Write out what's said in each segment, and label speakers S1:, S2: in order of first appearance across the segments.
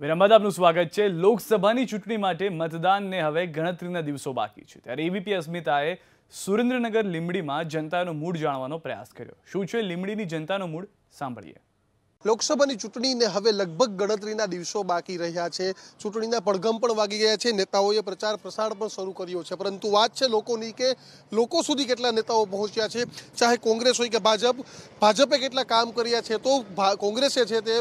S1: વિરામ બાદ આપનું સ્વાગત છે. લોકસભાની ચૂંટણી માટે મતદાનને હવે ગણતરીના દિવસો બાકી છે. ત્યારે એબીપી અસ્મિતાએ સુરેન્દ્રનગર લીંબડીમાં જનતાનો મૂડ જાણવાનો પ્રયાસ કર્યો. શું છે લીંબડીની જનતાનો મૂડ? સાંભળીએ.
S2: લોકસભાની ચૂંટણીને હવે લગભગ ગણતરીના દિવસો બાકી રહ્યા છે. ચૂંટણીના પડઘમ પણ વાગી ગયા છે. નેતાઓએ પ્રચાર પ્રસાર પણ શરૂ કર્યો છે. પરંતુ વાત છે લોકોની કે લોકો સુધી કેટલા નેતાઓ પહોંચ્યા છે? ચાહે કોંગ્રેસ હોય કે ભાજપ, ભાજપે કેટલા કામ કર્યા છે તો કોંગ્રેસે છે તે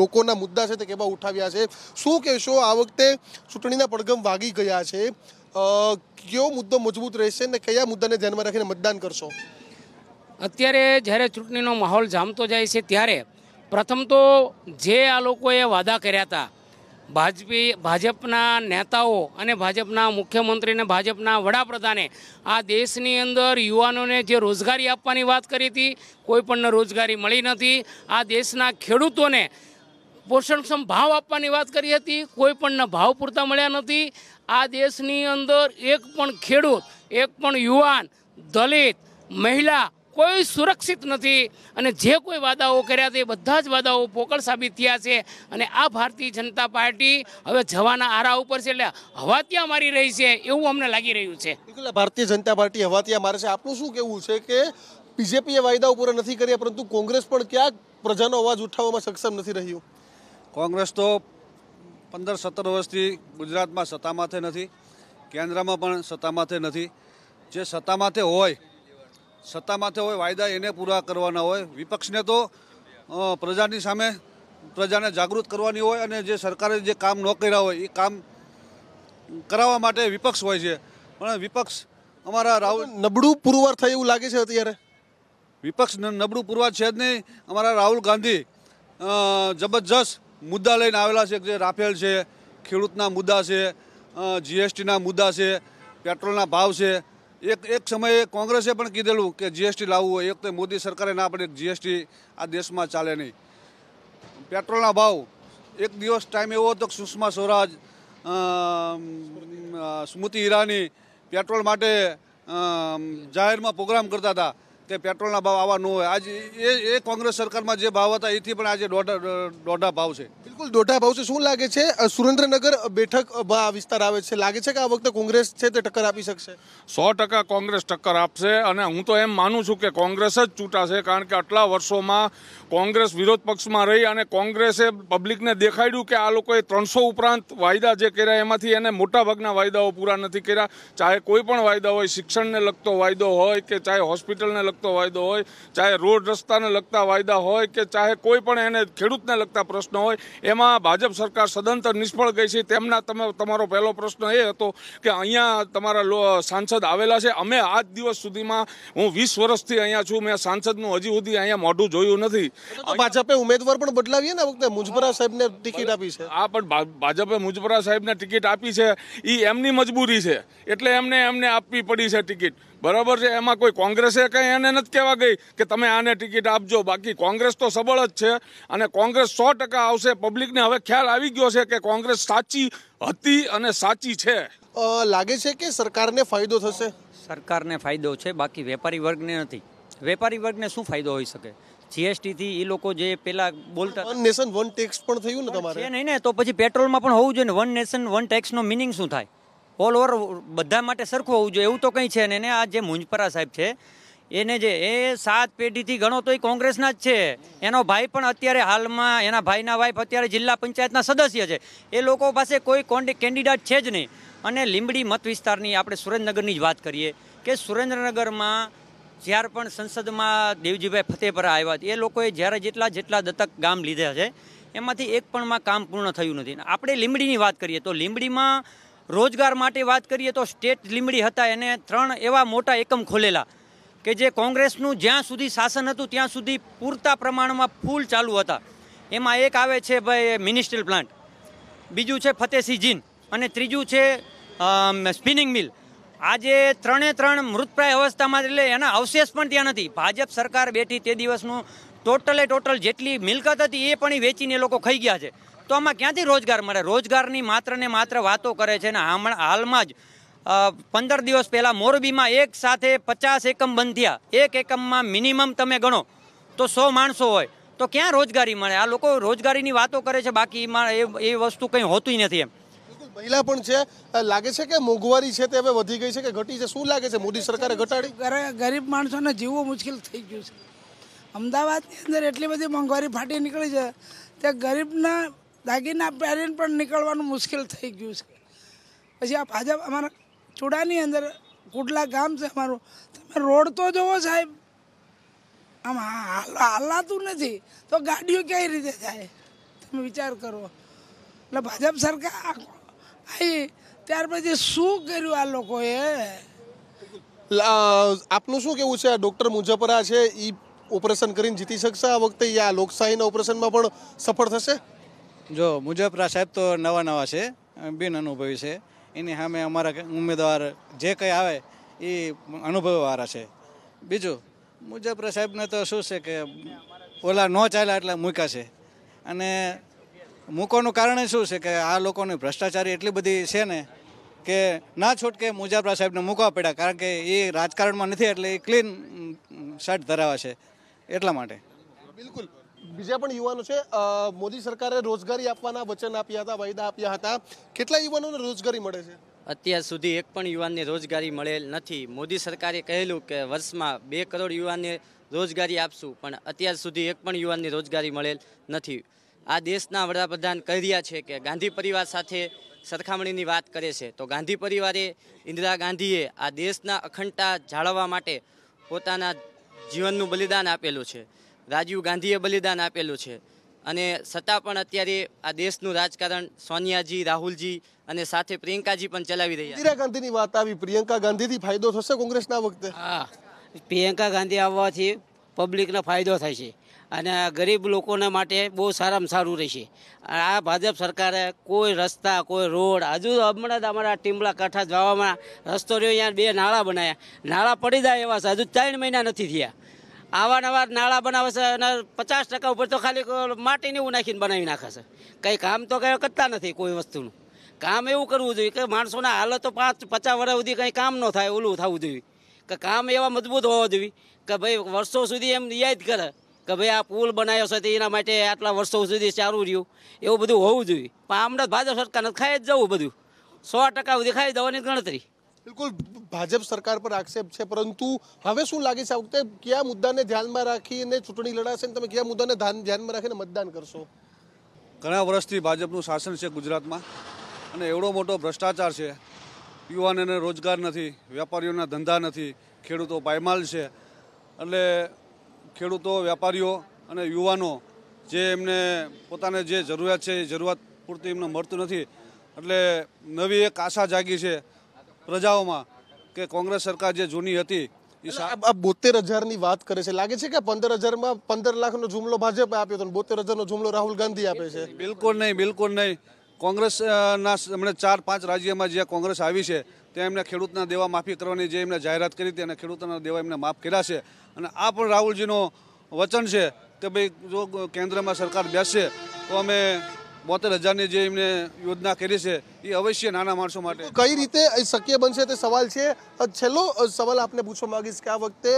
S2: લોકોના મુદ્દા છે તે કેવા ઉઠાવ્યા છે. શું કહેશો? આ વખતે ચૂંટણીના પડઘમ વાગી ગયા છે. કયો મુદ્દો મજબૂત રહેશે ને કયા મુદ્દાને ધ્યાનમાં રાખીને મતદાન કરશો?
S3: અત્યારે જ્યારે ચૂંટણીનો માહોલ જામતો જાય છે ત્યારે પ્રથમ તો જે આ લોકોએ વાદા કર્યા હતા, ભાજપી, ભાજપના નેતાઓ અને ભાજપના મુખ્યમંત્રી અને ભાજપના વડાપ્રધાને, આ દેશની અંદર યુવાનોને જે રોજગારી આપવાની વાત કરી હતી કોઈપણને રોજગારી મળી નથી. આ દેશના ખેડૂતોને પોષણક્ષમ ભાવ આપવાની વાત કરી હતી કોઈપણને ભાવ પૂરતા મળ્યા નથી. આ દેશની અંદર એક પણ ખેડૂત, એક પણ યુવાન, દલિત, મહિલા કોઈ સુરક્ષિત નથી. અને જે કોઈ વાદાઓ કર્યા તે બધા જ વાદાઓ પોકળ સાબિત થયા છે. અને આ ભારતીય જનતા પાર્ટી હવે જવાના આરા ઉપર છે એટલે હવા ત્યાં મારી રહી છે એવું અમને લાગી રહ્યું છે.
S2: બિલકુલ ભારતીય જનતા પાર્ટી હવાતિયા મારે છે. આપનું શું કહેવું છે કે બીજેપીએ વાયદાઓ પૂરા નથી કર્યા પરંતુ કોંગ્રેસ પણ ક્યાંક પ્રજાનો અવાજ ઉઠાવવામાં સક્ષમ નથી રહ્યું?
S4: કોંગ્રેસ તો પંદર સત્તર વર્ષથી ગુજરાતમાં સત્તામાથે નથી કેન્દ્રમાં પણ સત્તામાથે નથી. જે સત્તામાથે હોય સત્તામાથે હોય વાયદા એને પૂરા કરવાના હોય. વિપક્ષને તો પ્રજાની સામે પ્રજાને જાગૃત કરવાની હોય અને જે સરકારે જે કામ ન કર્યા હોય એ કામ કરાવવા માટે વિપક્ષ હોય છે. પણ વિપક્ષ અમારા રાહુલ
S2: નબળું પુરવાર થાય એવું લાગે છે અત્યારે?
S4: વિપક્ષ નબળું પુરવાર છે જ નહીં. અમારા રાહુલ ગાંધી જબરજસ્ત મુદ્દા લઈને આવેલા છે જે રાફેલ છે ખેડૂતના મુદ્દા છે જીએસટીના મુદ્દા છે પેટ્રોલના ભાવ છે એક એક સમયે કોંગ્રેસે પણ કીધેલું કે જીએસટી લાવવું હોય. એક તો મોદી સરકારે ના પડે જીએસટી આ દેશમાં ચાલે નહીં. પેટ્રોલના ભાવ, એક દિવસ ટાઈમ એવો હતો કે સુષ્મા સ્વરાજ સ્મૃતિ ઈરાની પેટ્રોલ માટે જાહેરમાં પ્રોગ્રામ કરતા હતા. કે પેટ્રોલના ભાવ આવા ન હોય. આજે એ એ કોંગ્રેસ સરકારમાં જે ભાવ હતા એથી પણ આજે દોઢા દોઢા ભાવ છે.
S2: બિલકુલ દોઢા ભાવ છે. શું લાગે છે? સુરેન્દ્રનગર બેઠક વિસ્તાર આવે છે. લાગે છે કે આ વખતે કોંગ્રેસ છે તે ટક્કર આપી શકશે?
S5: સો ટકા કોંગ્રેસ ટક્કર આપશે અને હું તો એમ માનું છું કે કોંગ્રેસ જ ચૂંટાશે કારણ કે આટલા વર્ષોમાં કોંગ્રેસ વિરોધ પક્ષમાં રહી અને કોંગ્રેસે પબ્લિકને દેખાડ્યું કે આ લોકોએ ત્રણસો ઉપરાંત વાયદા જે કર્યા એમાંથી એને મોટાભાગના વાયદાઓ પૂરા નથી કર્યા. ચાહે કોઈ પણ વાયદા હોય શિક્ષણને લગતો વાયદો હોય કે ચાહે હોસ્પિટલને લગતો વાયદો હોય ચાહે રોડ રસ્તાને લગતા વાયદા હોય કે ચાહે કોઈ પણ એને ખેડૂતને લગતા પ્રશ્નો હોય એમાં ભાજપ સરકાર સદંતર નિષ્ફળ ગઈ છે. તેમના તમે તમારો પહેલો પ્રશ્ન એ હતો કે અહીંયા તમારા સાંસદ આવેલા છે. અમે આજ દિવસ સુધીમાં હું વીસ વર્ષથી અહીંયા છું. મેં સાંસદનું હજી સુધી અહીંયા મોઢું જોયું નથી.
S2: ભાજપે ઉમેદવાર પણ બદલાવીએ ને વખતે? મુજબરા સાહેબને ટિકિટ આપી છે.
S5: આ પણ ભાજપે મુજબરા સાહેબને ટિકિટ આપી છે. એ એમની મજબૂરી છે. એટલે એમને એમને આપવી પડી છે ટિકિટ. બરાબર છે? એમાં કોઈ કોંગ્રેસે કંઈ એને નથી કહેવા ગઈ કે તમે આને ટિકિટ આપજો. બાકી કોંગ્રેસ તો સબળ જ છે અને કોંગ્રેસ સો ટકા આવશે. પબ્લિકને હવે ખ્યાલ આવી ગયો છે કે કોંગ્રેસ સાચી હતી અને સાચી છે.
S2: લાગે છે કે સરકારને ફાયદો થશે?
S6: સરકારને ફાયદો છે બાકી વેપારી વર્ગને નથી. વેપારી વર્ગને શું ફાયદો હોઈ શકે? જીએસટીથી એ લોકો જે પેલા બોલતા
S2: વન નેશન વન ટેક્સ પણ થયું ને તમારે?
S6: નહીં ને તો પછી પેટ્રોલમાં પણ હોવું જોઈએ ને. વન નેશન વન ટેક્સનો મિનિંગ શું થાય? ઓલ ઓવર બધા માટે સરખું હોવું જોઈએ, એવું તો કંઈ છે ને એને આ જે મુંજપરા સાહેબ છે, એને જે, એ સાત પેઢીથી ગણો તો એ કોંગ્રેસના જ છે. એનો ભાઈ પણ અત્યારે હાલમાં, એના ભાઈના વાઈફ અત્યારે જિલ્લા પંચાયતના સદસ્ય છે. એ લોકો પાસે કોઈ કોન્ડે, કેન્ડિડેટ છે જ નહીં. અને લીંબડી મત વિસ્તારની આપણે સુરેન્દ્રનગરની જ વાત કરીએ કે સુરેન્દ્રનગરમાં જ્યારે પણ સંસદમાં દેવજીભાઈ ફતેપરા આવ્યા એ લોકોએ જ્યારે જેટલા જેટલા દત્તક ગામ લીધા છે, એમાંથી એક પણમાં કામ પૂર્ણ થયું નથી. આપણે લીંબડીની વાત કરીએ તો લીંબડીમાં રોજગાર માટે વાત કરીએ તો સ્ટેટ લીમડી હતા, એને ત્રણ એવા મોટા એકમ ખોલેલા કે જે કોંગ્રેસનું જ્યાં સુધી શાસન હતું, ત્યાં સુધી પૂરતા પ્રમાણમાં ફૂલ ચાલુ હતા. એમાં એક આવે છે ભાઈ મિનિસ્ટ્રીલ પ્લાન્ટ. બીજું છે ફતેસિંહ જીન અને ત્રીજું છે સ્પિનિંગ મિલ. આજે ત્રણે ત્રણ મૃતપ્રાય અવસ્થામાં, એટલે એના અવશેષ પણ ત્યાં નથી. ભાજપ સરકાર બેઠી તે દિવસનું ટોટલે ટોટલ જેટલી મિલકત હતી એ પણ વેચીને લોકો ખાઈ ગયા છે. તો આમાં ક્યાંથી રોજગાર મળે? રોજગારની માત્ર ને માત્ર વાતો કરે છે ને હમણાં હાલમાં જ પંદર દિવસ પહેલાં મોરબીમાં એક સાથે પચાસ એકમ બંધ થયા એક એકમમાં મિનિમમ તમે ગણો તો સો માણસો હોય. તો ક્યાં રોજગારી મળે? આ લોકો રોજગારીની વાતો કરે છે બાકી એ એ વસ્તુ કંઈ હોતું નથી એમ.
S2: બિલકુલ મહિલા પણ છે. લાગે છે કે મોંઘવારી છે તે હવે વધી ગઈ છે કે ઘટી છે? શું લાગે છે? મોદી સરકારે ઘટાડી?
S7: ગરીબ માણસોને જીવવું મુશ્કેલ થઈ ગયું છે. અમદાવાદની અંદર એટલી બધી મોંઘવારી ફાટી નીકળી છે તે ગરીબના દાગીના પહેરીને પણ નીકળવાનું મુશ્કેલ થઈ ગયું છે. પછી આ ભાજપ અમારા ચૂડાની અંદર કુડલા ગામ છે અમારું. તમે રોડ તો જોવો સાહેબ. આમ હાલ- હાલાતું નથી. તો ગાડીઓ કઈ રીતે જાય તમે વિચાર કરો. એટલે ભાજપ સરકાર આવી ત્યાર પછી શું કર્યું આ લોકોએ?
S2: આપનું શું કેવું છે? આ ડોક્ટર મુજપરા છે એ ઓપરેશન કરીને જીતી શકશે આ વખતે યા લોકશાહીના ઓપરેશનમાં પણ સફળ થશે?
S8: જો મુજબરા સાહેબ તો નવા નવા છે, બિન અનુભવી છે. એની સામે અમારા ઉમેદવાર જે કંઈ આવે એ અનુભવવાળા છે. બીજું મુજબરા સાહેબને તો શું છે કે ઓલા ન ચાલ્યા એટલે મૂક્યા છે. અને મૂકવાનું કારણ શું છે કે આ લોકોની ભ્રષ્ટાચારી એટલી બધી છે ને કે ના છૂટકે મુજબરા સાહેબને મૂકવા પડ્યા, કારણ કે એ રાજકારણમાં નથી એટલે એ ક્લીન શર્ટ ધરાવે છે. એટલા માટે.
S2: બિલકુલ. બીજા પણ યુવાનો છે મોદી સરકારે રોજગારી આપવાના વચન આપ્યા હતા, વાયદા આપ્યા હતા. કેટલા યુવાનોને રોજગારી મળે છે?
S9: અત્યાર સુધી એક પણ યુવાનને રોજગારી મળેલ નથી. મોદી સરકારે કહેલું કે વર્ષમાં બે કરોડ યુવાનને રોજગારી આપશું, પણ અત્યાર સુધી એક પણ યુવાનને રોજગારી મળેલ નથી. આ દેશના વડાપ્રધાન કહી રહ્યા છે કે ગાંધી પરિવાર સાથે સરખામણીની વાત કરે છે. તો ગાંધી પરિવારે ઇન્દિરા ગાંધીએ આ દેશના અખંડતા જાળવવા માટે પોતાના જીવનનું બલિદાન આપેલું છે. રાજીવ ગાંધીએ બલિદાન આપેલું છે. અને છતાં પણ અત્યારે આ દેશનું રાજકારણ સોનિયાજી રાહુલજી અને સાથે પ્રિયંકાજી પણ ચલાવી રહ્યા છે.
S2: ઇન્દિરા ગાંધીની વાત આવી. પ્રિયંકા ગાંધીથી ફાયદો થશે કોંગ્રેસના વખતે?
S3: હા. પ્રિયંકા ગાંધી આવવાથી પબ્લિકને ફાયદો થાય છે. અને ગરીબ લોકોને માટે બહુ સારામાં સારું રહેશે. આ ભાજપ સરકારે કોઈ રસ્તા કોઈ રોડ હજુ હમણાં જ અમારા ટીમલા કાંઠા જવામાં રસ્તો રહ્યો અહીંયા બે નાળા બનાવ્યા નાળા પડી જાય એવા છે. હજુ ત્રણ મહિના નથી થયા. આવા નવા નાળા બનાવે છે અને પચાસ ટકા ઉપર તો ખાલી માટીને એવું નાખીને બનાવી નાખે છે. કંઈ કામ તો કંઈ કરતા નથી કોઈ વસ્તુનું. કામ એવું કરવું જોઈએ કે માણસોના હાલત તો પાંચ, પચાસ વર્ષ સુધી કંઈ કામ ન થાય, ઓલું થવું જોઈએ. કે કામ એવા મજબૂત હોવા જોઈએ કે ભાઈ વર્ષો સુધી એમ યાદ કરે કે ભાઈ આ પુલ બનાવ્યો છે તે એના માટે આટલા વર્ષો સુધી ચાલુ રહ્યું. એવું બધું હોવું જોઈએ. પણ આમને ભાજપ સરકારને ખાઈ જ જવું બધું. સો ટકા સુધી ખાઈ જવાની ગણતરી.
S2: બિલકુલ ભાજપ સરકાર પર આક્ષેપ છે, પરંતુ હવે શું લાગે છે? આ વખતે કયા મુદ્દાને ધ્યાનમાં રાખીને ચૂંટણી લડાશે અને તમે કયા મુદ્દાને ધ્યાન- ધ્યાનમાં રાખીને મતદાન કરશો?
S4: ઘણા વર્ષથી ભાજપનું શાસન છે ગુજરાતમાં અને એવડો મોટો ભ્રષ્ટાચાર છે. યુવાનોને રોજગાર નથી, વેપારીઓના ધંધા નથી, ખેડૂતો પાયમાલ છે. એટલે ખેડૂતો, વેપારીઓ અને યુવાનો જે એમને પોતાને જે જરૂરિયાત છે એ જરૂરિયાત પૂરતી એમને મળતું નથી. એટલે નવી એક આશા જાગી છે પ્રજાઓમાં કે કોંગ્રેસ સરકાર જે જૂની હતી
S2: આ બોતેર હજારની વાત કરે છે. લાગે છે કે પંદર હજારમાં પંદર લાખનો જુમલો ભાજપે આપ્યો હતો બોતેર હજારનો જુમલો રાહુલ ગાંધી આપે છે?
S4: બિલકુલ નહીં બિલકુલ નહીં. કોંગ્રેસના હમણાં ચાર પાંચ રાજ્યમાં જ્યાં કોંગ્રેસ આવી છે ત્યાં એમને ખેડૂતના દેવા માફી કરવાની જે એમને જાહેરાત કરી હતી અને ખેડૂતોના દેવા એમને માફ કર્યા છે. અને આ પણ રાહુલજીનો વચન છે કે ભાઈ જો કેન્દ્રમાં સરકાર બેસશે તો અમે બોતેર હજારની જે એમને યોજના કરી છે એ અવશ્ય નાના માણસો માટે.
S2: કઈ રીતે શક્ય બનશે તે સવાલ છે. છેલ્લો સવાલ આપને પૂછવા માંગીશ કે આ વખતે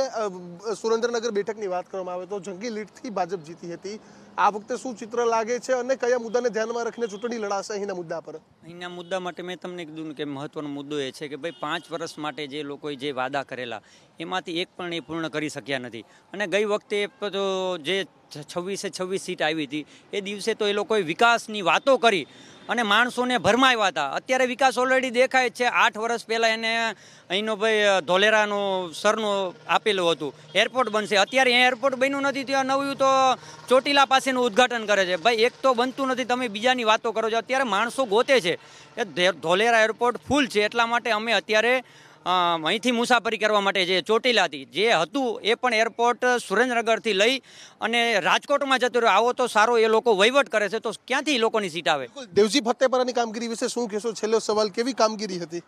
S2: સુરેન્દ્રનગર બેઠકની વાત કરવામાં આવે તો જંગી લીડથી ભાજપ જીતી હતી. આ વખતે શું ચિત્ર લાગે છે અને કયા મુદ્દાને ધ્યાનમાં રાખીને ચૂંટણી લડાશે અહીંના મુદ્દા પર?
S6: અહીંના મુદ્દા માટે મેં તમને કીધું કે મહત્વનો મુદ્દો એ છે કે ભાઈ પાંચ વર્ષ માટે જે લોકોએ જે વાદા કરેલા એમાંથી એક પણ એ પૂર્ણ કરી શક્યા નથી. અને ગઈ વખતે તો જે છવ્વીસે છવ્વીસ સીટ આવી હતી એ દિવસે તો એ લોકોએ વિકાસની વાતો કરી. અને માણસોને ભરમાવ્યા હતા. અત્યારે વિકાસ ઓલરેડી દેખાય છે. આઠ વર્ષ પહેલાં એને અહીંનો ભાઈ ધોલેરાનું સરનું આપેલું હતું. એરપોર્ટ બનશે. અત્યારે એરપોર્ટ બન્યું નથી, ત્યાં નવું તો ચોટીલા પાસેનું ઉદ્ઘાટન કરે છે. ભાઈ, એક તો બનતું નથી, તમે બીજાની વાતો કરો છો. અત્યારે માણસો ગોતે છે. એ ધોલેરા એરપોર્ટ ફૂલ છે. એટલા માટે અમે અત્યારે અહીંથી મુસાફરી કરવા માટે જે ચોટીલાથી જે હતું, એ પણ એરપોર્ટ સુરેન્દ્રનગરથી લઈ અને રાજકોટમાં જતો રહ્યો. આવો તો સારો એ લોકો વહીવટ કરે છે, તો ક્યાંથી લોકોની સીટ આવે?
S2: દેવજી ફતેપરાની કામગીરી વિશે શું કહેશો? છેલ્લો સવાલ, કેવી કામગીરી હતી?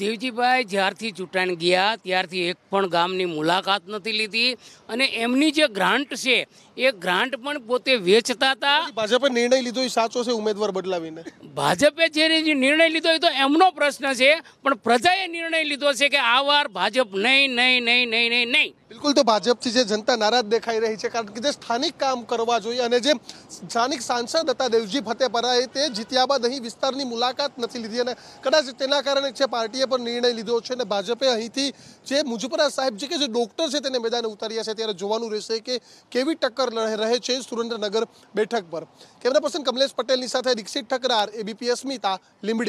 S3: દેવજીભાઈ જ્યારથી ચૂંટાણ ગયા ત્યારથી એક પણ ગામની મુલાકાત નથી લીધી અને એમની જે ગ્રાન્ટ છે એ ગ્રાન્ટ પણ પોતે વેચતા હતા.
S2: ભાજપે નિર્ણય લીધો એ સાચો છે ઉમેદવાર બદલાવીને?
S3: ભાજપે જે નિર્ણય લીધો એ તો એમનો પ્રશ્ન છે પણ પ્રજાએ નિર્ણય લીધો છે કે આ વાર ભાજપ નહીં નહીં નહીં નહીં નહીં નહીં.
S2: બિલકુલ તો ભાજપથી જે જનતા નારાજ દેખાઈ રહી છે, કારણ કે જે સ્થાનિક કામ કરવા જોઈએ અને જે સ્થાનિક સાંસદ હતા દેવજી ફતેપરાએ તે જીત્યા બાદ અહીં વિસ્તારની મુલાકાત નથી લીધી અને કદાચ તેના કારણે છે, પાર્ટીએ પણ નિર્ણય લીધો છે અને ભાજપે અહીંથી જે મુજપરા સાહેબ છે કે જે ડોક્ટર છે તેને મેદાને ઉતાર્યા છે, ત્યારે જોવાનું રહેશે કે કેવી ટક્કર રહે રહે છે સુરેન્દ્રનગર બેઠક પર. કેમેરા પર્સન કમલેશ પટેલની સાથે દીક્ષિત ઠકરાર, એબીપી અસ્મિતા, લીંબડી.